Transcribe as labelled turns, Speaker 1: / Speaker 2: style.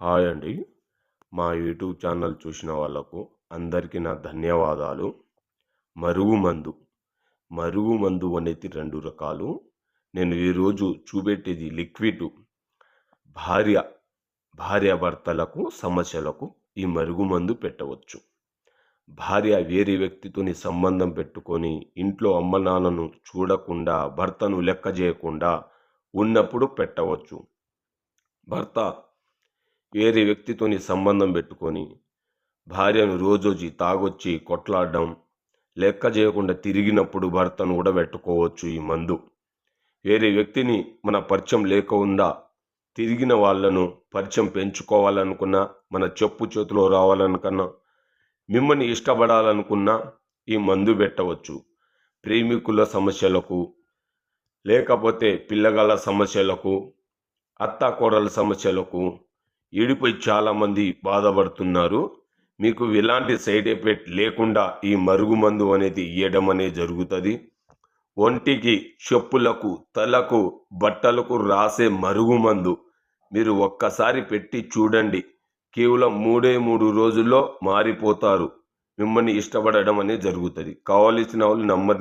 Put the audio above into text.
Speaker 1: Hi అండి. మా YouTube channel చూసిన వాళ్ళకు అందరికీ నా ధన్యవాదాలు. మరుగు మందు. మరుగు మందు అనేది రెండు రకాలు. నేను ఈరోజు చూపెట్టేది లిక్విడ్ భార్య భార్యాభర్తలకు సమస్యలకు ఈ మరుగు మందు పెట్టవచ్చు. భార్య వేరే వ్యక్తితోని సంబంధం పెట్టుకొని ఇంట్లో అమ్మ నాన్నను చూడకుండా భర్తను లెక్క చేయకుండా ఉన్నప్పుడు పెట్టవచ్చు. భర్త వేరే వ్యక్తితోని సంబంధం పెట్టుకొని భార్యను రోజొచ్చి తాగొచ్చి కొట్లాడడం లెక్క చేయకుండా తిరిగినప్పుడు భర్తను కూడా పెట్టుకోవచ్చు ఈ మందు. వేరే వ్యక్తిని మన పరిచయం లేకుండా తిరిగిన వాళ్ళను పరిచయం పెంచుకోవాలనుకున్నా మన చెప్పు చేతిలో రావాలనుకున్నా మిమ్మల్ని ఇష్టపడాలనుకున్నా ఈ మందు పెట్టవచ్చు. ప్రేమికుల సమస్యలకు లేకపోతే పిల్లగాళ్ళ సమస్యలకు అత్తాకోడల సమస్యలకు ఈడిపోయి చాలామంది బాధపడుతున్నారు. మీకు ఎలాంటి సైడ్ ఎఫెక్ట్ లేకుండా ఈ మరుగుమందు అనేది ఇయ్యడం అనేది జరుగుతుంది. ఒంటికి చెప్పులకు తలకు బట్టలకు రాసే మరుగుమందు మీరు ఒక్కసారి పెట్టి చూడండి. కేవలం మూడే మూడు రోజుల్లో మారిపోతారు. మిమ్మల్ని ఇష్టపడడం అనేది జరుగుతుంది. కావలసిన వాళ్ళు నంబర్ని